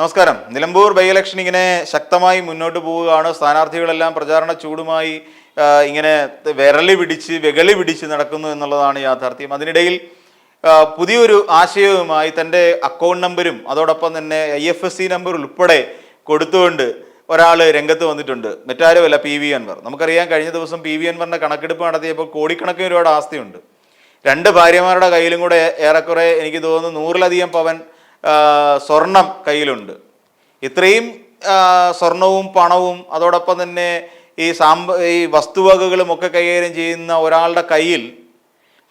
നമസ്കാരം. Nilambur by election ഇങ്ങനെ ശക്തമായി മുന്നോട്ട് പോവുകയാണ്. സ്ഥാനാർത്ഥികളെല്ലാം പ്രചാരണ ചൂടുമായി ഇങ്ങനെ വിരളി പിടിച്ച് വെകളി പിടിച്ച് നടക്കുന്നു എന്നുള്ളതാണ് യാഥാർത്ഥ്യം. അതിനിടയിൽ പുതിയൊരു ആശയവുമായി തന്റെ അക്കൗണ്ട് നമ്പരും അതോടൊപ്പം തന്നെ I F S C number ഉൾപ്പെടെ കൊടുത്തുകൊണ്ട് ഒരാൾ രംഗത്ത് വന്നിട്ടുണ്ട്. മറ്റാരുമല്ല പി വി അൻവർ. നമുക്കറിയാം കഴിഞ്ഞ ദിവസം പി വി അൻവറിന്റെ കണക്കെടുപ്പ് നടത്തിയപ്പോൾ കോടിക്കണക്കിന് ഒരുപാട് ആസ്തിയുണ്ട്. രണ്ട് ഭാര്യമാരുടെ കയ്യിലും കൂടെ ഏറെക്കുറെ എനിക്ക് തോന്നുന്നു നൂറിലധികം പവൻ സ്വർണം കയ്യിലുണ്ട്. ഇത്രയും സ്വർണവും പണവും അതോടൊപ്പം തന്നെ ഈ സാമ്പ ഈ വസ്തുവകകളും ഒക്കെ കൈകാര്യം ചെയ്യുന്ന ഒരാളുടെ കയ്യിൽ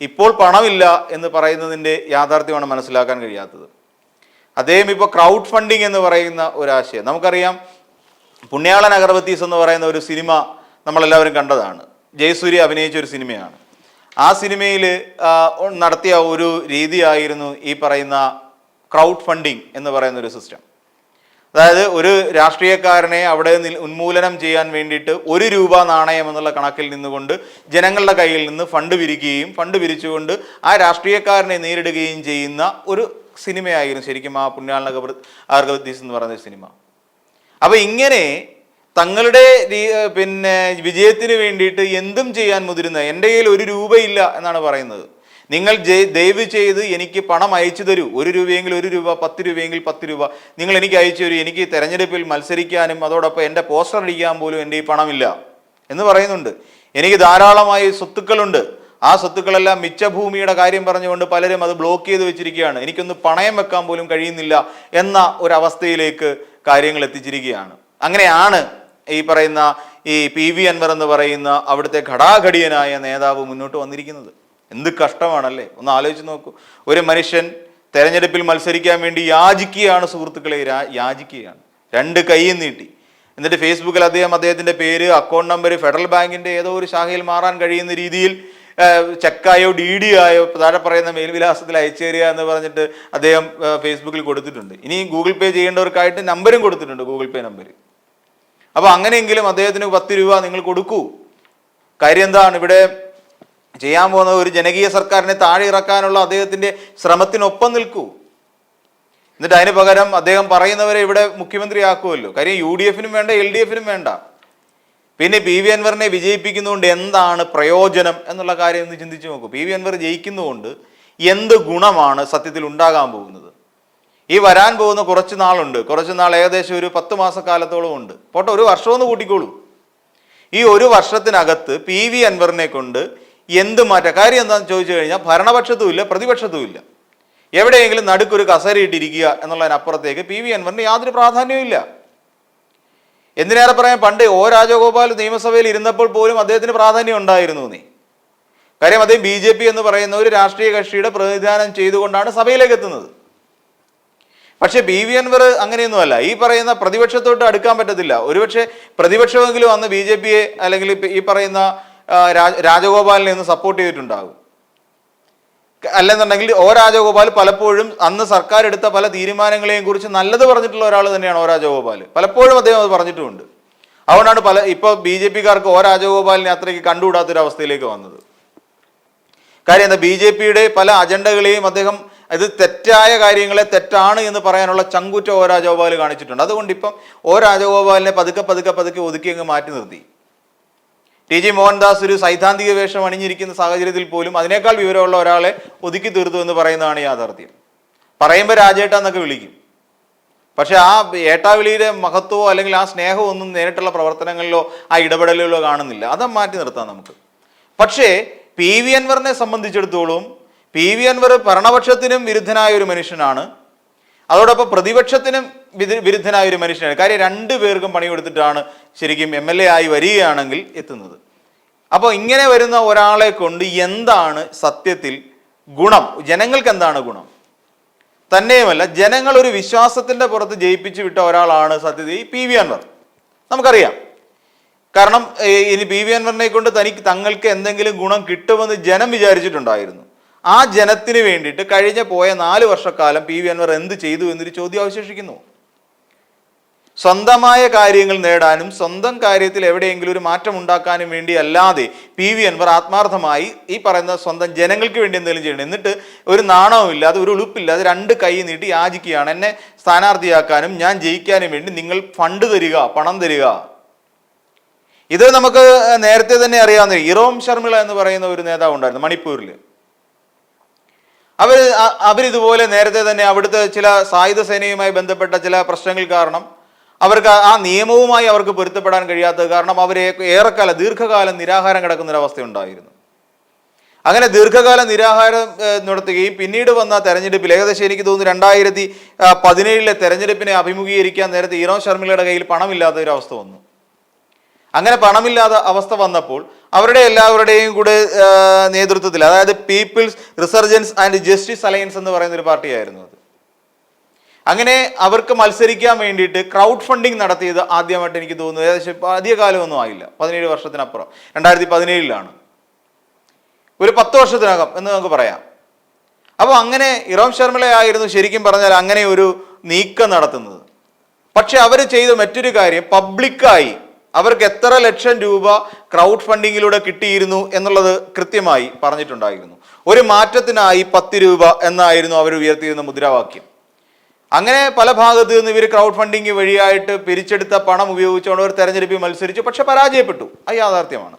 ഇപ്പോൾ പണമില്ല എന്ന് പറയുന്നതിന്റെ യാഥാർത്ഥ്യമാണ് മനസ്സിലാക്കാൻ കഴിയാത്തത്. അദ്ദേഹം ഇപ്പോൾ ക്രൗഡ് ഫണ്ടിങ് എന്ന് പറയുന്ന ഒരാശയം നമുക്കറിയാം പുണ്യാളൻ അഗർബത്തീസ് എന്ന് പറയുന്ന ഒരു സിനിമ നമ്മളെല്ലാവരും കണ്ടതാണ്. ജയസൂര്യ അഭിനയിച്ച ഒരു സിനിമയാണ്. ആ സിനിമയിൽ നടത്തിയ ഒരു രീതിയായിരുന്നു ഈ പറയുന്ന ക്രൗഡ് ഫണ്ടിങ് എന്ന് പറയുന്ന ഒരു സിസ്റ്റം അതായത് ഒരു രാഷ്ട്രീയക്കാരനെ അവിടെ ഉന്മൂലനം ചെയ്യാൻ വേണ്ടിയിട്ട് ഒരു രൂപ നാണയം എന്നുള്ള കണക്കിൽ നിന്നുകൊണ്ട് ജനങ്ങളുടെ കയ്യിൽ നിന്ന് ഫണ്ട് പിരിക്കുകയും ഫണ്ട് പിരിച്ചുകൊണ്ട് ആ രാഷ്ട്രീയക്കാരനെ നേരിടുകയും ചെയ്യുന്ന ഒരു സിനിമയായിരുന്നു ശരിക്കും ആ പുണ്യാളന ആർഗവദീസ് എന്ന് പറയുന്ന സിനിമ. അപ്പോൾ ഇങ്ങനെ തങ്ങളുടെ പിന്നെ വിജയത്തിന് വേണ്ടിയിട്ട് എന്തും ചെയ്യാൻ മുതിരുന്ന എന്റെ കയ്യിൽ ഒരു രൂപയില്ല എന്നാണ് പറയുന്നത്. നിങ്ങൾ ദയവ് ചെയ്ത് എനിക്ക് പണം അയച്ചു തരൂ. ഒരു രൂപയെങ്കിൽ ഒരു രൂപ പത്ത് രൂപയെങ്കിൽ പത്ത് രൂപ. നിങ്ങൾ എനിക്ക് അയച്ചു തരൂ. എനിക്ക് തെരഞ്ഞെടുപ്പിൽ മത്സരിക്കാനും അതോടൊപ്പം എന്റെ പോസ്റ്റർ അടിക്കാൻ പോലും എന്റെ ഈ പണമില്ല എന്ന് പറയുന്നുണ്ട്. എനിക്ക് ധാരാളമായി സ്വത്തുക്കളുണ്ട്. ആ സ്വത്തുക്കളെല്ലാം മിച്ചഭൂമിയുടെ കാര്യം പറഞ്ഞുകൊണ്ട് പലരും അത് ബ്ലോക്ക് ചെയ്ത് വെച്ചിരിക്കുകയാണ്. എനിക്കൊന്ന് പണയം വെക്കാൻ പോലും കഴിയുന്നില്ല എന്ന ഒരവസ്ഥയിലേക്ക് കാര്യങ്ങൾ എത്തിച്ചിരിക്കുകയാണ്. അങ്ങനെയാണ് ഈ പറയുന്ന ഈ പി വി അൻവർ എന്ന് പറയുന്ന അവിടുത്തെ ഘടാഘടിയനായ നേതാവ് മുന്നോട്ട് വന്നിരിക്കുന്നത്. എന്ത് കഷ്ടമാണല്ലേ? ഒന്ന് ആലോചിച്ച് നോക്കൂ. ഒരു മനുഷ്യൻ തെരഞ്ഞെടുപ്പിൽ മത്സരിക്കാൻ വേണ്ടി യാചിക്കുകയാണ് സുഹൃത്തുക്കളെ യാചിക്കുകയാണ്. രണ്ട് കൈയും നീട്ടി. എന്നിട്ട് ഫേസ്ബുക്കിൽ അദ്ദേഹം അദ്ദേഹത്തിന്റെ പേര് അക്കൗണ്ട് നമ്പർ ഫെഡറൽ ബാങ്കിന്റെ ഏതോ ഒരു ശാഖയിൽ മാറാൻ കഴിയുന്ന രീതിയിൽ ചെക്കായോ ഡി ഡി ആയോ താഴെ പറയുന്ന മേൽവിലാസത്തിൽ അയച്ചു തരിക എന്ന് പറഞ്ഞിട്ട് അദ്ദേഹം ഫേസ്ബുക്കിൽ കൊടുത്തിട്ടുണ്ട്. ഇനി ഗൂഗിൾ പേ ചെയ്യേണ്ടവർക്കായിട്ട് നമ്പരും കൊടുത്തിട്ടുണ്ട് ഗൂഗിൾ പേ നമ്പർ അപ്പോൾ അങ്ങനെയെങ്കിലും അദ്ദേഹത്തിന് പത്ത് രൂപ നിങ്ങൾ കൊടുക്കൂ. കാര്യം എന്താണ്? ഇവിടെ ചെയ്യാൻ പോകുന്നത് ഒരു ജനകീയ സർക്കാരിനെ താഴെ ഇറക്കാനുള്ള അദ്ദേഹത്തിന്റെ ശ്രമത്തിനൊപ്പം നിൽക്കൂ. എന്നിട്ട് അതിന് പകരം അദ്ദേഹം പറയുന്നവരെ ഇവിടെ മുഖ്യമന്ത്രിയാക്കുമല്ലോ. കാര്യം യു ഡി എഫിനും വേണ്ട എൽ ഡി എഫിനും വേണ്ട. പിന്നെ പി വി അൻവറിനെ വിജയിപ്പിക്കുന്നതുകൊണ്ട് എന്താണ് പ്രയോജനം എന്നുള്ള കാര്യം ഒന്ന് ചിന്തിച്ചു നോക്കൂ. പി വി അൻവർ ജയിക്കുന്നതുകൊണ്ട് എന്ത് ഗുണമാണ് സത്യത്തിൽ ഉണ്ടാകാൻ പോകുന്നത്? ഈ വരാൻ പോകുന്ന കുറച്ച് നാളുണ്ട്. കുറച്ച് നാൾ ഏകദേശം ഒരു പത്ത് മാസക്കാലത്തോളം ഉണ്ട്. പോട്ടെ ഒരു വർഷമൊന്ന് കൂട്ടിക്കോളൂ. ഈ ഒരു വർഷത്തിനകത്ത് പി വി അൻവറിനെ കൊണ്ട് എന്ത് മാറ്റം? കാര്യം എന്താണെന്ന് ചോദിച്ചു കഴിഞ്ഞാൽ ഭരണപക്ഷത്തും ഇല്ല പ്രതിപക്ഷത്തും ഇല്ല. എവിടെയെങ്കിലും നടുക്കൊരു കസരയിട്ടിരിക്കുക എന്നുള്ളതിനപ്പുറത്തേക്ക് പി വി അൻവറിന് യാതൊരു പ്രാധാന്യവും ഇല്ല. എന്തിനേറെ പറയാൻ പണ്ട് ഒ രാജഗോപാൽ നിയമസഭയിൽ ഇരുന്നപ്പോൾ പോലും അദ്ദേഹത്തിന് പ്രാധാന്യം ഉണ്ടായിരുന്നു നീ കാര്യം അദ്ദേഹം ബി ജെ പി എന്ന് പറയുന്ന ഒരു രാഷ്ട്രീയ കക്ഷിയുടെ പ്രതിനിധാനം ചെയ്തുകൊണ്ടാണ് സഭയിലേക്ക് എത്തുന്നത്. പക്ഷേ ബി വി അൻവർ അങ്ങനെയൊന്നുമല്ല. ഈ പറയുന്ന പ്രതിപക്ഷത്തോട്ട് അടുക്കാൻ പറ്റത്തില്ല. ഒരുപക്ഷെ പ്രതിപക്ഷമെങ്കിലും അന്ന് ബി ജെ പിയെ അല്ലെങ്കിൽ ഈ പറയുന്ന രാജഗോപാലിനെ ഒന്ന് സപ്പോർട്ട് ചെയ്തിട്ടുണ്ടാകും. അല്ലെന്നുണ്ടെങ്കിൽ ഒ രാജഗോപാൽ പലപ്പോഴും അന്ന് സർക്കാർ എടുത്ത പല തീരുമാനങ്ങളെയും കുറിച്ച് നല്ലത് പറഞ്ഞിട്ടുള്ള ഒരാൾ തന്നെയാണ് ഒ രാജഗോപാൽ. പലപ്പോഴും അദ്ദേഹം അത് പറഞ്ഞിട്ടുമുണ്ട്. അതുകൊണ്ടാണ് പല ഇപ്പോൾ ബി ജെ പിക്കാർക്ക് ഒ രാജഗോപാലിനെ അത്രയ്ക്ക് കണ്ടുകൂടാത്തൊരവസ്ഥയിലേക്ക് വന്നത്. കാര്യം എന്താ ബി ജെ പിയുടെ പല അജണ്ടകളെയും അദ്ദേഹം ഇത് തെറ്റായ കാര്യങ്ങളെ തെറ്റാണ് എന്ന് പറയാനുള്ള ചങ്കുറ്റ ഓ രാജഗോപാൽ കാണിച്ചിട്ടുണ്ട്. അതുകൊണ്ട് ഇപ്പം ഓ രാജഗോപാലിനെ പതുക്കെ പതുക്കെ പതുക്കെ ഒതുക്കി അങ്ങ് മാറ്റി നിർത്തി. ടി ജി മോഹൻദാസ് ഒരു സൈദ്ധാന്തിക വേഷം അണിഞ്ഞിരിക്കുന്ന സാഹചര്യത്തിൽ പോലും അതിനേക്കാൾ വിവരമുള്ള ഒരാളെ ഒതുക്കി തീർത്തു എന്ന് പറയുന്നതാണ് യാഥാർത്ഥ്യം. പറയുമ്പോൾ രാജേട്ട എന്നൊക്കെ വിളിക്കും. പക്ഷെ ആ ഏട്ടാവിളിയുടെ മഹത്വമോ അല്ലെങ്കിൽ ആ സ്നേഹമോ ഒന്നും നേരിട്ടുള്ള പ്രവർത്തനങ്ങളിലോ ആ ഇടപെടലുകളോ കാണുന്നില്ല. അത് മാറ്റി നിർത്താം നമുക്ക്. പക്ഷേ പി വി അൻവറിനെ സംബന്ധിച്ചിടത്തോളം പി വി അൻവർ ഭരണപക്ഷത്തിനും വിരുദ്ധനായ ഒരു മനുഷ്യനാണ്. അതോടൊപ്പം പ്രതിപക്ഷത്തിനും വിരുദ്ധനായ ഒരു മനുഷ്യനാണ്. കാര്യം രണ്ടു പേർക്കും പണി കൊടുത്തിട്ടാണ് ശരിക്കും എം എൽ എ ആയി വരികയാണെങ്കിൽ എത്തുന്നത്. അപ്പോൾ ഇങ്ങനെ വരുന്ന ഒരാളെ കൊണ്ട് എന്താണ് സത്യത്തിൽ ഗുണം? ജനങ്ങൾക്ക് എന്താണ് ഗുണം? തന്നെയുമല്ല ജനങ്ങൾ ഒരു വിശ്വാസത്തിന്റെ പുറത്ത് ജയിപ്പിച്ചു വിട്ട ഒരാളാണ് സത്യത്തിൽ ഈ പി വി അൻവർ. നമുക്കറിയാം. കാരണം ഇനി പി വി അൻവറിനെ കൊണ്ട് തനിക്ക് തങ്ങൾക്ക് എന്തെങ്കിലും ഗുണം കിട്ടുമെന്ന് ജനം വിചാരിച്ചിട്ടുണ്ടായിരുന്നു. ആ ജനത്തിന് വേണ്ടിയിട്ട് കഴിഞ്ഞ പോയ നാല് വർഷക്കാലം പി വി അൻവർ എന്ത് ചെയ്തു എന്നൊരു ചോദ്യം അവശേഷിക്കുന്നു. സ്വന്തമായ കാര്യങ്ങൾ നേടാനും സ്വന്തം കാര്യത്തിൽ എവിടെയെങ്കിലും ഒരു മാറ്റം ഉണ്ടാക്കാനും വേണ്ടി അല്ലാതെ പി വി അൻവർ ആത്മാർത്ഥമായി ഈ പറയുന്ന സ്വന്തം ജനങ്ങൾക്ക് വേണ്ടി എന്തെങ്കിലും ചെയ്യണം. എന്നിട്ട് ഒരു നാണവും അത് ഒരു ഉളുപ്പില്ല അത് രണ്ട് കൈ നീട്ടി യാചിക്കുകയാണ്. എന്നെ സ്ഥാനാർത്ഥിയാക്കാനും ഞാൻ ജയിക്കാനും വേണ്ടി നിങ്ങൾ ഫണ്ട് തരിക പണം തരിക. ഇത് നമുക്ക് നേരത്തെ തന്നെ അറിയാവുന്ന ഇറോം ശർമിള എന്ന് പറയുന്ന ഒരു നേതാവ് ഉണ്ടായിരുന്നു മണിപ്പൂരിൽ അവർ അവരിതുപോലെ നേരത്തെ തന്നെ അവിടുത്തെ ചില സായുധ സേനയുമായി ബന്ധപ്പെട്ട ചില പ്രശ്നങ്ങൾ കാരണം അവർക്ക് ആ നിയമവുമായി അവർക്ക് പൊരുത്തപ്പെടാൻ കഴിയാത്തത് കാരണം അവരെ ഏറെക്കാലം ദീർഘകാലം നിരാഹാരം കിടക്കുന്ന ഒരു അവസ്ഥ ഉണ്ടായിരുന്നു. അങ്ങനെ ദീർഘകാല നിരാഹാരം നടത്തുകയും പിന്നീട് വന്ന തെരഞ്ഞെടുപ്പിൽ ഏകദേശം എനിക്ക് തോന്നുന്നു രണ്ടായിരത്തി പതിനേഴിലെ തെരഞ്ഞെടുപ്പിനെ അഭിമുഖീകരിക്കാൻ നേരത്തെ ഈറോ ശർമിളയുടെ കയ്യിൽ പണമില്ലാത്ത ഒരു അവസ്ഥ വന്നു. അങ്ങനെ പണമില്ലാത്ത അവസ്ഥ വന്നപ്പോൾ അവരുടെ എല്ലാവരുടെയും കൂടെ നേതൃത്വത്തിൽ അതായത് people's resurgence and justice alliance എന്ന് പറയുന്ന ഒരു പാർട്ടിയായിരുന്നു അങ്ങനെ അവർക്ക് മത്സരിക്കാൻ വേണ്ടിയിട്ട് ക്രൗഡ് ഫണ്ടിങ് നടത്തിയത് ആദ്യമായിട്ട് എനിക്ക് തോന്നുന്നു ഏകദേശം അധിക കാലമൊന്നും ആയില്ല. പതിനേഴ് വർഷത്തിനപ്പുറം. രണ്ടായിരത്തി പതിനേഴിലാണ്. ഒരു പത്ത് വർഷത്തിനകം എന്ന് നമുക്ക് പറയാം. അപ്പോൾ അങ്ങനെ ഇറോം ശർമ്മലയായിരുന്നു ശരിക്കും പറഞ്ഞാൽ അങ്ങനെ ഒരു നീക്കം നടത്തുന്നത്. പക്ഷെ അവർ ചെയ്ത മറ്റൊരു കാര്യം പബ്ലിക്കായി അവർക്ക് എത്ര ലക്ഷം രൂപ ക്രൗഡ് ഫണ്ടിങ്ങിലൂടെ കിട്ടിയിരുന്നു എന്നുള്ളത് കൃത്യമായി പറഞ്ഞിട്ടുണ്ടായിരുന്നു. ഒരു മാറ്റത്തിനായി പത്ത് രൂപ എന്നായിരുന്നു അവർ ഉയർത്തിയിരുന്ന മുദ്രാവാക്യം. അങ്ങനെ പല ഭാഗത്തു നിന്ന് ഇവർ ക്രൗഡ് ഫണ്ടിങ് വഴിയായിട്ട് പിരിച്ചെടുത്ത പണം ഉപയോഗിച്ചുകൊണ്ട് അവർ തെരഞ്ഞെടുപ്പിൽ മത്സരിച്ചു. പക്ഷെ പരാജയപ്പെട്ടു. അത് യാഥാർത്ഥ്യമാണ്.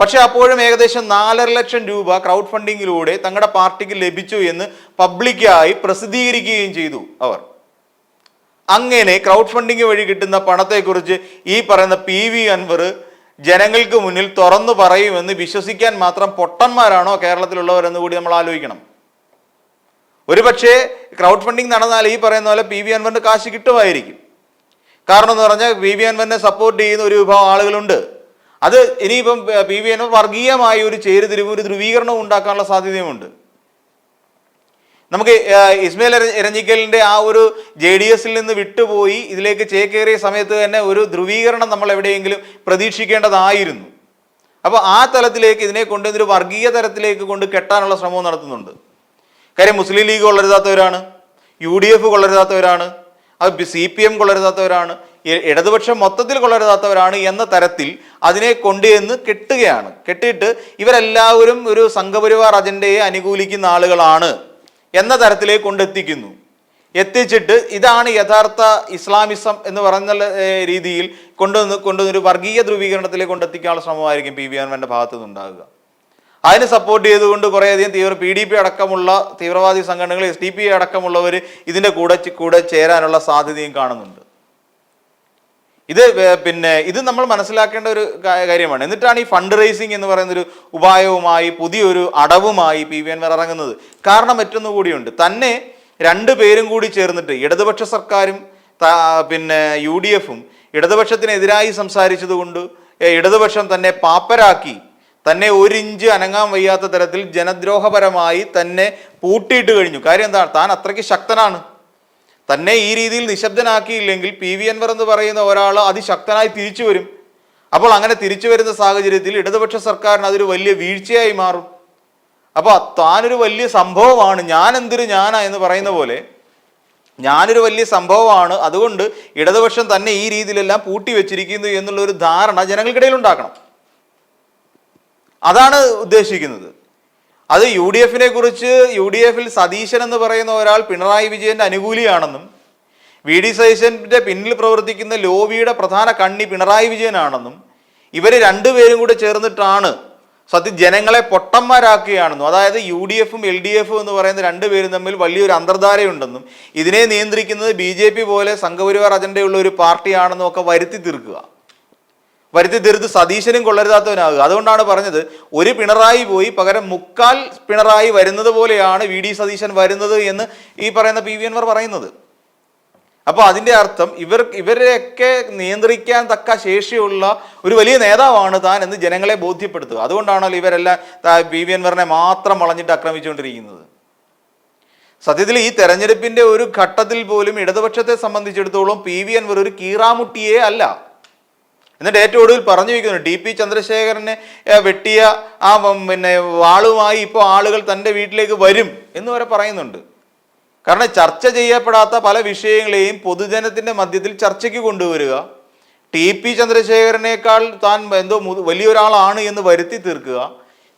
പക്ഷെ അപ്പോഴും ഏകദേശം നാലര ലക്ഷം രൂപ ക്രൗഡ് ഫണ്ടിങ്ങിലൂടെ തങ്ങളുടെ പാർട്ടിക്ക് ലഭിച്ചു എന്ന് പബ്ലിക്കായി പ്രസിദ്ധീകരിക്കുകയും ചെയ്തു അവർ. അങ്ങനെ ക്രൗഡ് ഫണ്ടിങ് വഴി കിട്ടുന്ന പണത്തെക്കുറിച്ച് ഈ പറയുന്ന പി വി അൻവർ ജനങ്ങൾക്ക് മുന്നിൽ തുറന്നു പറയുമെന്ന് വിശ്വസിക്കാൻ മാത്രം പൊട്ടന്മാരാണോ കേരളത്തിലുള്ളവരെന്ന് കൂടി നമ്മൾ ആലോചിക്കണം. ഒരുപക്ഷെ ക്രൗഡ് ഫണ്ടിങ് നടന്നാൽ ഈ പറയുന്ന പോലെ പി വി അൻവറിന് കാശ് കിട്ടുമായിരിക്കും. കാരണം എന്ന് പറഞ്ഞാൽ പി വി അൻവറിനെ സപ്പോർട്ട് ചെയ്യുന്ന ഒരു വിഭാഗം ആളുകളുണ്ട്. അത് ഇനിയിപ്പം പി വി അൻവർ വർഗീയമായ ഒരു ചേരുതിരിവ് ഒരു ധ്രുവീകരണം ഉണ്ടാക്കാനുള്ള സാധ്യതയുമുണ്ട്. നമുക്ക് ഇസ്മയിൽ എര- ആ ഒരു ജെ ഡി എസിൽ നിന്ന് വിട്ടുപോയി ഇതിലേക്ക് ചേക്കേറിയ സമയത്ത് തന്നെ ഒരു ധ്രുവീകരണം നമ്മൾ എവിടെയെങ്കിലും പ്രതീക്ഷിക്കേണ്ടതായിരുന്നു. അപ്പോൾ ആ തലത്തിലേക്ക് ഇതിനെ കൊണ്ട് ഒരു വർഗീയ തരത്തിലേക്ക് കൊണ്ട് കെട്ടാനുള്ള ശ്രമവും നടത്തുന്നുണ്ട്. കാര്യം മുസ്ലിം ലീഗ് കൊള്ളരുതാത്തവരാണ് യു ഡി എഫ് കൊള്ളരുതാത്തവരാണ് അത് സി പി എം കൊള്ളരുതാത്തവരാണ് ഇടതുപക്ഷം മൊത്തത്തിൽ കൊള്ളരുതാത്തവരാണ് എന്ന തരത്തിൽ അതിനെ കൊണ്ടുചെന്ന് കെട്ടുകയാണ്. കെട്ടിയിട്ട് ഇവരെല്ലാവരും ഒരു സംഘപരിവാർ അജണ്ടയെ അനുകൂലിക്കുന്ന ആളുകളാണ് എന്ന തരത്തിലേക്ക് കൊണ്ടെത്തിക്കുന്നു. എത്തിച്ചിട്ട് ഇതാണ് യഥാർത്ഥ ഇസ്ലാമിസം എന്ന് പറയുന്ന രീതിയിൽ കൊണ്ടുവന്ന് കൊണ്ടുവന്നൊരു വർഗീയ ധ്രുവീകരണത്തിലേക്ക് കൊണ്ടെത്തിക്കാനുള്ള ശ്രമമായിരിക്കും പി വി അൻവറിന്റെ ഭാഗത്തു നിന്നുണ്ടാകുക അതിന് സപ്പോർട്ട് ചെയ്തുകൊണ്ട് കുറേയധികം തീവ്ര പി ഡി പി അടക്കമുള്ള തീവ്രവാദി സംഘടനകൾ എസ് ഡി പി അടക്കമുള്ളവർ ഇതിന്റെ കൂടെ കൂടെ ചേരാനുള്ള സാധ്യതയും കാണുന്നുണ്ട്. ഇത് പിന്നെ ഇത് നമ്മൾ മനസ്സിലാക്കേണ്ട ഒരു കാര്യമാണ്. എന്നിട്ടാണ് ഈ ഫണ്ട് റേസിംഗ് എന്ന് പറയുന്ന ഒരു ഉപായവുമായി പുതിയൊരു അടവുമായി പി വി എൻവർ ഇറങ്ങുന്നത്. കാരണം മറ്റൊന്നു കൂടിയുണ്ട്. തന്നെ രണ്ട് പേരും കൂടി ചേർന്നിട്ട് ഇടതുപക്ഷ സർക്കാരും പിന്നെ യു ഡി എഫും ഇടതുപക്ഷത്തിനെതിരായി സംസാരിച്ചതുകൊണ്ട് ഇടതുപക്ഷം തന്നെ പാപ്പരാക്കി തന്നെ ഒരിഞ്ച് അനങ്ങാൻ വയ്യാത്ത തരത്തിൽ ജനദ്രോഹപരമായി തന്നെ പൂട്ടിയിട്ട് കഴിഞ്ഞു. കാര്യം എന്താണ്? താൻ അത്രയ്ക്ക് ശക്തനാണ്. തന്നെ ഈ രീതിയിൽ നിശബ്ദനാക്കിയില്ലെങ്കിൽ പി വി അൻവർ എന്ന് പറയുന്ന ഒരാൾ അതിശക്തനായി തിരിച്ചു വരും. അപ്പോൾ അങ്ങനെ തിരിച്ചു വരുന്ന സാഹചര്യത്തിൽ ഇടതുപക്ഷ സർക്കാരിന് അതൊരു വലിയ വീഴ്ചയായി മാറും. അപ്പോൾ താനൊരു വലിയ സംഭവമാണ്. ഞാൻ എന്തൊരു ഞാനാ എന്ന് പറയുന്ന പോലെ ഞാനൊരു വലിയ സംഭവമാണ്. അതുകൊണ്ട് ഇടതുപക്ഷം തന്നെ ഈ രീതിയിലെല്ലാം പൂട്ടി വെച്ചിരിക്കുന്നു എന്നുള്ള ഒരു ധാരണ ജനങ്ങൾക്കിടയിൽ ഉണ്ടാക്കണം അതാണ് ഉദ്ദേശിക്കുന്നത്. അത് യു ഡി എഫിനെ കുറിച്ച് യു ഡി എഫിൽ സതീശൻ എന്ന് പറയുന്ന ഒരാൾ പിണറായി വിജയന്റെ അനുകൂലിയാണെന്നും വി ഡി സതീശന്റെ പിന്നിൽ പ്രവർത്തിക്കുന്ന ലോബിയുടെ പ്രധാന കണ്ണി പിണറായി വിജയനാണെന്നും ഇവർ രണ്ടുപേരും കൂടെ ചേർന്നിട്ടാണ് സത്യ ജനങ്ങളെ പൊട്ടന്മാരാക്കുകയാണെന്നും അതായത് യു ഡി എഫും എൽ ഡി എഫും എന്ന് പറയുന്ന രണ്ടുപേരും തമ്മിൽ വലിയൊരു അന്തർധാരയുണ്ടെന്നും ഇതിനെ നിയന്ത്രിക്കുന്നത് ബി ജെ പി പോലെ സംഘപരിവാർ അജണ്ടയുള്ള ഒരു പാർട്ടിയാണെന്നും ഒക്കെ വരുത്തി തീർക്കുക. വരുത്തി തീർത്ത് സതീശനും കൊള്ളരുതാത്തവനാകുക. അതുകൊണ്ടാണ് പറഞ്ഞത് ഒരു പിണറായി പോയി പകരം മുക്കാൽ പിണറായി വരുന്നത് പോലെയാണ് വി ഡി സതീശൻ വരുന്നത് എന്ന് ഈ പറയുന്ന പി വി അൻവർ പറയുന്നത്. അപ്പോൾ അതിന്റെ അർത്ഥം ഇവർ ഇവരെയൊക്കെ നിയന്ത്രിക്കാൻ തക്ക ശേഷിയുള്ള ഒരു വലിയ നേതാവാണ് താൻ എന്ന് ജനങ്ങളെ ബോധ്യപ്പെടുത്തുക. അതുകൊണ്ടാണല്ലോ ഇവരെല്ലാം പി വി അൻവറിനെ മാത്രം വളഞ്ഞിട്ട് ആക്രമിച്ചുകൊണ്ടിരിക്കുന്നത്. സത്യത്തിൽ ഈ തെരഞ്ഞെടുപ്പിന്റെ ഒരു ഘട്ടത്തിൽ പോലും ഇടതുപക്ഷത്തെ സംബന്ധിച്ചിടത്തോളം പി വി അൻവർ ഒരു കീറാമുട്ടിയേ അല്ല. എന്നിട്ട് ഏറ്റവും ഒടുവിൽ പറഞ്ഞു വയ്ക്കുന്നു. ടി പി ചന്ദ്രശേഖരനെ വെട്ടിയ ആ പിന്നെ വാളുമായി ഇപ്പോൾ ആളുകൾ തന്റെ വീട്ടിലേക്ക് വരും എന്ന് വരെ പറയുന്നുണ്ട്. കാരണം ചർച്ച ചെയ്യപ്പെടാത്ത പല വിഷയങ്ങളെയും പൊതുജനത്തിന്റെ മധ്യത്തിൽ ചർച്ചയ്ക്ക് കൊണ്ടുവരിക ടി പി ചന്ദ്രശേഖരനേക്കാൾ താൻ എന്തോ വലിയ വലിയൊരാളാണ് എന്ന് വരുത്തി തീർക്കുക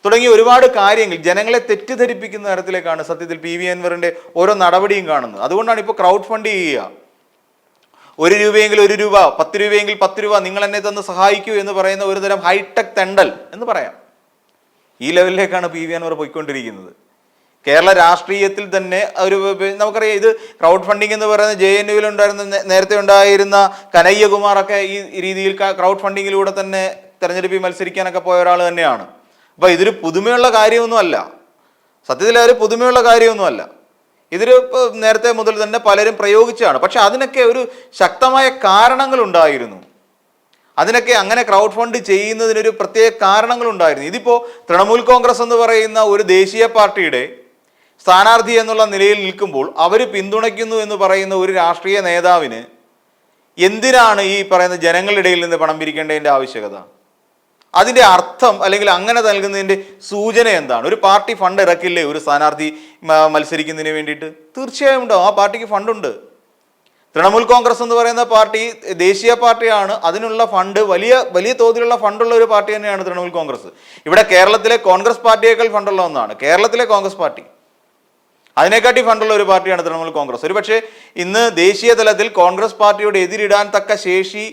തുടങ്ങിയ ഒരുപാട് കാര്യങ്ങൾ ജനങ്ങളെ തെറ്റിദ്ധരിപ്പിക്കുന്ന തരത്തിലേക്കാണ് സത്യത്തിൽ പി വി അൻവറിന്റെ ഓരോ നടപടിയും കാണുന്നത്. അതുകൊണ്ടാണ് ഇപ്പോൾ ക്രൗഡ് ഫണ്ട് ചെയ്യുക. ഒരു രൂപയെങ്കിൽ ഒരു രൂപ പത്ത് രൂപയെങ്കിൽ പത്ത് രൂപ നിങ്ങൾ എന്നെ തന്ന് സഹായിക്കൂ എന്ന് പറയുന്ന ഒരു തരം ഹൈടെക് തെണ്ടൽ എന്ന് പറയാം. ഈ ലെവലിലേക്കാണ് പി വി അൻവർ പോയിക്കൊണ്ടിരിക്കുന്നത്. കേരള രാഷ്ട്രീയത്തിൽ തന്നെ ഒരു നമുക്കറിയാം ഇത് ക്രൗഡ് ഫണ്ടിങ് എന്ന് പറയുന്ന ജെ എൻ യുവിൽ ഉണ്ടായിരുന്ന നേരത്തെ ഉണ്ടായിരുന്ന കനയ്യകുമാർ ഒക്കെ ഈ രീതിയിൽ ക്രൗഡ് ഫണ്ടിങ്ങിലൂടെ തന്നെ തെരഞ്ഞെടുപ്പിൽ മത്സരിക്കാനൊക്കെ പോയ ഒരാൾ തന്നെയാണ്. അപ്പോൾ ഇതൊരു പുതുമയുള്ള കാര്യമൊന്നുമല്ല. സത്യത്തിൽ ഒരു പുതുമയുള്ള കാര്യമൊന്നുമല്ല. ഇപ്പൊ നേരത്തെ മുതൽ തന്നെ പലരും പ്രയോഗിച്ചാണ് പക്ഷെ അതിനൊക്കെ ഒരു ശക്തമായ കാരണങ്ങൾ ഉണ്ടായിരുന്നു അതിനൊക്കെ അങ്ങനെ ക്രൗഡ് ഫണ്ട് ചെയ്യുന്നതിനൊരു പ്രത്യേക കാരണങ്ങൾ ഉണ്ടായിരുന്നു ഇതിപ്പോൾ തൃണമൂൽ കോൺഗ്രസ് എന്ന് പറയുന്ന ഒരു ദേശീയ പാർട്ടിയുടെ സ്ഥാനാർത്ഥി എന്നുള്ള നിലയിൽ നിൽക്കുമ്പോൾ അവർ പിന്തുണയ്ക്കുന്നു എന്ന് പറയുന്ന ഒരു രാഷ്ട്രീയ നേതാവിന് എന്തിനാണ് ഈ പറയുന്ന ജനങ്ങളുടെ ഇടയിൽ നിന്ന് പണം പിരിക്കേണ്ടതിന്റെ ആവശ്യകത? അതിന്റെ അർത്ഥം അല്ലെങ്കിൽ അങ്ങനെ നൽകുന്നതിന്റെ സൂചന എന്താണ്? ഒരു പാർട്ടി ഫണ്ട് ഇറക്കില്ലേ? ഒരു സ്ഥാനാർത്ഥി മത്സരിക്കുന്നതിന് വേണ്ടിയിട്ട്. തീർച്ചയായും ഉണ്ടാവും ആ പാർട്ടിക്ക് ഫണ്ടുണ്ട്. തൃണമൂൽ കോൺഗ്രസ് എന്ന് പറയുന്ന പാർട്ടി ദേശീയ പാർട്ടിയാണ്. അതിനുള്ള ഫണ്ട് വലിയ വലിയ തോതിലുള്ള ഫണ്ടുള്ള ഒരു പാർട്ടി തന്നെയാണ് തൃണമൂൽ കോൺഗ്രസ്. ഇവിടെ കേരളത്തിലെ കോൺഗ്രസ് പാർട്ടിയേക്കാൾ ഫണ്ടുള്ള ഒന്നാണ്. കേരളത്തിലെ കോൺഗ്രസ് പാർട്ടി. അതിനെക്കാട്ടി ഫണ്ടുള്ള ഒരു പാർട്ടിയാണ് തൃണമൂൽ കോൺഗ്രസ്. ഒരു പക്ഷേ ഇന്ന് ദേശീയ തലത്തിൽ കോൺഗ്രസ് പാർട്ടിയോട് എതിരിടാൻ തക്ക ശേഷി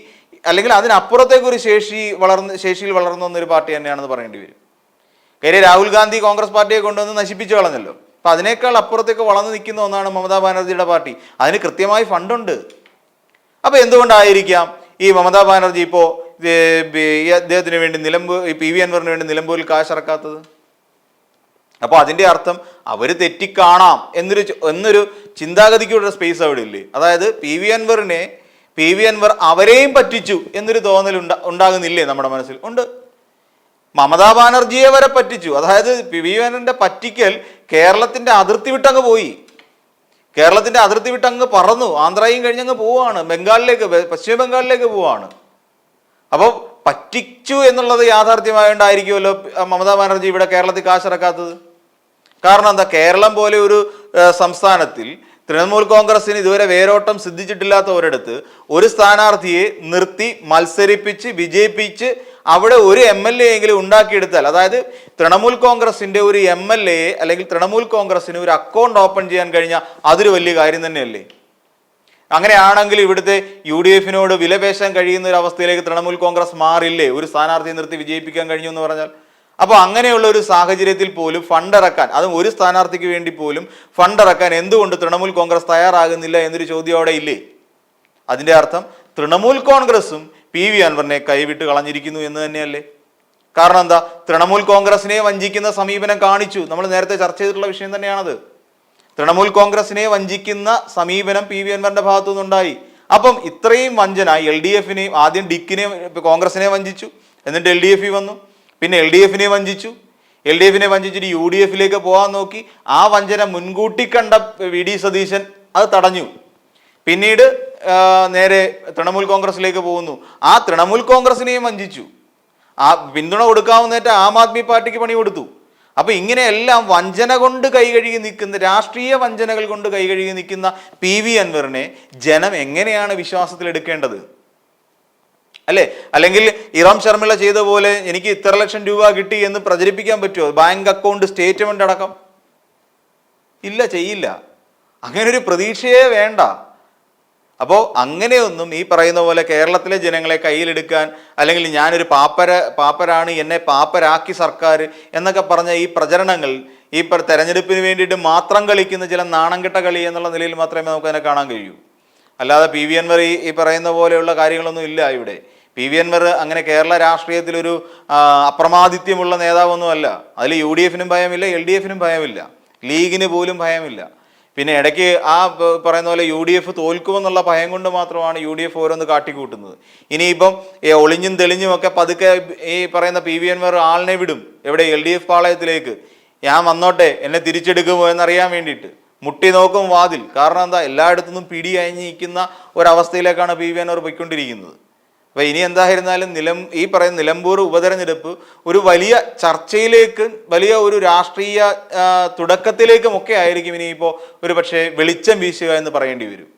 അല്ലെങ്കിൽ അതിനപ്പുറത്തേക്ക് ഒരു ശേഷി വളർന്ന് ശേഷിയിൽ വളർന്നു വന്നൊരു പാർട്ടി തന്നെയാണെന്ന് പറയേണ്ടി വരും. കാര്യം രാഹുൽ ഗാന്ധി കോൺഗ്രസ് പാർട്ടിയെ കൊണ്ടുവന്ന് നശിപ്പിച്ചു കളഞ്ഞല്ലോ. അപ്പൊ അതിനേക്കാൾ അപ്പുറത്തേക്ക് വളർന്നു നിൽക്കുന്ന ഒന്നാണ് മമതാ ബാനർജിയുടെ പാർട്ടി. അതിന് കൃത്യമായി ഫണ്ടുണ്ട്. അപ്പൊ എന്തുകൊണ്ടായിരിക്കാം ഈ മമതാ ബാനർജി ഇപ്പോ ഇത് അദ്ദേഹത്തിന് വേണ്ടി നിലമ്പൂർ പി വി അൻവറിന് വേണ്ടി നിലമ്പൂരിൽ കാശ് ഇറക്കാത്തത് അപ്പോൾ അതിന്റെ അർത്ഥം അവർ തെറ്റിക്കാണാം എന്നൊരു എന്നൊരു ചിന്താഗതിക്കുള്ള സ്പേസ് അവിടെ ഇല്ലേ? അതായത് പി വി അൻവറിനെ പി വി അൻവർ അവരെയും പറ്റിച്ചു എന്നൊരു തോന്നൽ ഉണ്ടാ ഉണ്ടാകുന്നില്ലേ നമ്മുടെ മനസ്സിൽ? ഉണ്ട്. മമതാ ബാനർജിയെ വരെ പറ്റിച്ചു. അതായത് പി വി അൻവറിന്റെ പറ്റിക്കൽ കേരളത്തിന്റെ അതിർത്തി വിട്ടങ്ങ് പോയി. കേരളത്തിന്റെ അതിർത്തി വിട്ടങ്ങ് പറന്നു. ആന്ധ്രയും കഴിഞ്ഞങ്ങ് പോവാണ്. ബംഗാളിലേക്ക് പശ്ചിമ ബംഗാളിലേക്ക് പോവാണ്. അപ്പോൾ പറ്റിച്ചു എന്നുള്ളത് യാഥാർത്ഥ്യമായോണ്ടായിരിക്കുമല്ലോ മമതാ ബാനർജി ഇവിടെ കേരളത്തിൽ കാശിറക്കാത്തത്. കാരണം എന്താ? കേരളം പോലെ ഒരു സംസ്ഥാനത്തിൽ തൃണമൂൽ കോൺഗ്രസിന് ഇതുവരെ വേരോട്ടം സിദ്ധിച്ചിട്ടില്ലാത്ത ഒരിടത്ത് ഒരു സ്ഥാനാർത്ഥിയെ നിർത്തി മത്സരിപ്പിച്ച് വിജയിപ്പിച്ച് അവിടെ ഒരു എം എൽ എ എങ്കിലും ഉണ്ടാക്കിയെടുത്താൽ അതായത് തൃണമൂൽ കോൺഗ്രസിന്റെ ഒരു എം എൽ എ അല്ലെങ്കിൽ തൃണമൂൽ കോൺഗ്രസിന് ഒരു അക്കൗണ്ട് ഓപ്പൺ ചെയ്യാൻ കഴിഞ്ഞാൽ അതൊരു വലിയ കാര്യം തന്നെയല്ലേ? അങ്ങനെയാണെങ്കിൽ ഇവിടുത്തെ യു ഡി എഫിനോട് വിലപേശാൻ കഴിയുന്ന ഒരു അവസ്ഥയിലേക്ക് തൃണമൂൽ കോൺഗ്രസ് മാറില്ലേ? ഒരു സ്ഥാനാർത്ഥിയെ നിർത്തി വിജയിപ്പിക്കാൻ കഴിഞ്ഞു എന്ന് പറഞ്ഞാൽ? അപ്പോൾ അങ്ങനെയുള്ള ഒരു സാഹചര്യത്തിൽ പോലും ഫണ്ട് ഇറക്കാൻ അതും ഒരു സ്ഥാനാർത്ഥിക്ക് വേണ്ടി പോലും ഫണ്ട് ഇറക്കാൻ എന്തുകൊണ്ട് തൃണമൂൽ കോൺഗ്രസ് തയ്യാറാകുന്നില്ല എന്നൊരു ചോദ്യം അവിടെ ഇല്ലേ? അതിന്റെ അർത്ഥം തൃണമൂൽ കോൺഗ്രസും പി വി അൻവറിനെ കൈവിട്ട് കളഞ്ഞിരിക്കുന്നു എന്ന് തന്നെയല്ലേ? കാരണം എന്താ? തൃണമൂൽ കോൺഗ്രസിനെ വഞ്ചിക്കുന്ന സമീപനം കാണിച്ചു. നമ്മൾ നേരത്തെ ചർച്ച ചെയ്തിട്ടുള്ള വിഷയം തന്നെയാണത്. തൃണമൂൽ കോൺഗ്രസിനെ വഞ്ചിക്കുന്ന സമീപനം പി വി അൻവറിന്റെ ഭാഗത്തു നിന്നുണ്ടായി. അപ്പം ഇത്രയും വഞ്ചന എൽ ഡി എഫിനെയും ആദ്യം ഡിക്കിനെ കോൺഗ്രസിനെ വഞ്ചിച്ചു. എന്നിട്ട് എൽ ഡി എഫ് വന്നു. പിന്നെ എൽ ഡി എഫിനെ വഞ്ചിച്ചു. എൽ ഡി എഫിനെ വഞ്ചിച്ചിട്ട് യു ഡി എഫിലേക്ക് പോകാൻ നോക്കി. ആ വഞ്ചന മുൻകൂട്ടി കണ്ട വി ഡി സതീശൻ അത് തടഞ്ഞു. പിന്നീട് നേരെ തൃണമൂൽ കോൺഗ്രസിലേക്ക് പോകുന്നു. ആ തൃണമൂൽ കോൺഗ്രസിനെയും വഞ്ചിച്ചു. ആ പിന്തുണ കൊടുക്കാവുന്നേറ്റ ആം ആദ്മി പാർട്ടിക്ക് പണി കൊടുത്തു. അപ്പൊ ഇങ്ങനെയെല്ലാം വഞ്ചന കൊണ്ട് കൈകഴുകി നിൽക്കുന്ന രാഷ്ട്രീയ വഞ്ചനകൾ കൊണ്ട് കൈകഴുകി നിൽക്കുന്ന പി വി അൻവറിനെ ജനം എങ്ങനെയാണ് വിശ്വാസത്തിൽ എടുക്കേണ്ടത് അല്ലേ? അല്ലെങ്കിൽ ഇറാം ശർമിള ചെയ്ത പോലെ എനിക്ക് ഇത്ര ലക്ഷം രൂപ കിട്ടി എന്ന് പ്രചരിപ്പിക്കാൻ പറ്റുമോ? ബാങ്ക് അക്കൗണ്ട് സ്റ്റേറ്റ്മെന്റ് അടക്കം. ഇല്ല ചെയ്യില്ല. അങ്ങനെ ഒരു പ്രതീക്ഷയെ വേണ്ട. അപ്പോൾ അങ്ങനെയൊന്നും ഈ പറയുന്ന പോലെ കേരളത്തിലെ ജനങ്ങളെ കയ്യിലെടുക്കാൻ അല്ലെങ്കിൽ ഞാനൊരു പാപ്പര പാപ്പരാണ് എന്നെ പാപ്പരാക്കി സർക്കാർ എന്നൊക്കെ പറഞ്ഞ ഈ പ്രചരണങ്ങൾ ഈ തെരഞ്ഞെടുപ്പിന് വേണ്ടിയിട്ട് മാത്രം കളിക്കുന്ന ചില നാണംകെട്ട കളി എന്നുള്ള നിലയിൽ മാത്രമേ നമുക്ക് അതിനെ കാണാൻ കഴിയൂ. അല്ലാതെ പി വി അൻവർ ഈ പറയുന്ന പോലെയുള്ള കാര്യങ്ങളൊന്നും ഇല്ല ഇവിടെ. പി വി അൻവർ അങ്ങനെ കേരള രാഷ്ട്രീയത്തിലൊരു അപ്രമാദിത്യമുള്ള നേതാവൊന്നുമല്ല. അതിൽ യു ഡി എഫിനും ഭയമില്ല എൽ ഡി എഫിനും ഭയമില്ല. ലീഗിന് പോലും ഭയമില്ല. പിന്നെ ഇടയ്ക്ക് ആ പറയുന്ന പോലെ യു ഡി എഫ് തോൽക്കുമെന്നുള്ള ഭയം കൊണ്ട് മാത്രമാണ് യു ഡി എഫ് ഓരോന്ന് കാട്ടിക്കൂട്ടുന്നത്. ഇനിയിപ്പം ഒളിഞ്ഞും തെളിഞ്ഞും ഒക്കെ പതുക്കെ ഈ പറയുന്ന പി വി എൻവർ ആളിനെ വിടും. എവിടെ? എൽ ഡി എഫ് പാളയത്തിലേക്ക്. ഞാൻ വന്നോട്ടെ എന്നെ തിരിച്ചെടുക്കുമോ എന്നറിയാൻ വേണ്ടിയിട്ട്. മുട്ടി നോക്കും വാതിൽ. കാരണം എന്താ? എല്ലായിടത്തുനിന്നും പിടി അയഞ്ഞിരിക്കുന്ന ഒരവസ്ഥയിലേക്കാണ് പി വി എൻവർ പോയിക്കൊണ്ടിരിക്കുന്നത്. അപ്പൊ ഇനി എന്തായിരുന്നാലും നിലം ഈ പറയുന്ന നിലമ്പൂർ ഉപതെരഞ്ഞെടുപ്പ് ഒരു വലിയ ചർച്ചയിലേക്ക് വലിയ ഒരു രാഷ്ട്രീയ തുടക്കത്തിലേക്കും ഒക്കെ ആയിരിക്കും ഇനിയിപ്പോൾ ഒരു പക്ഷേ വെളിച്ചം വീശുക എന്ന് പറയേണ്ടി വരും.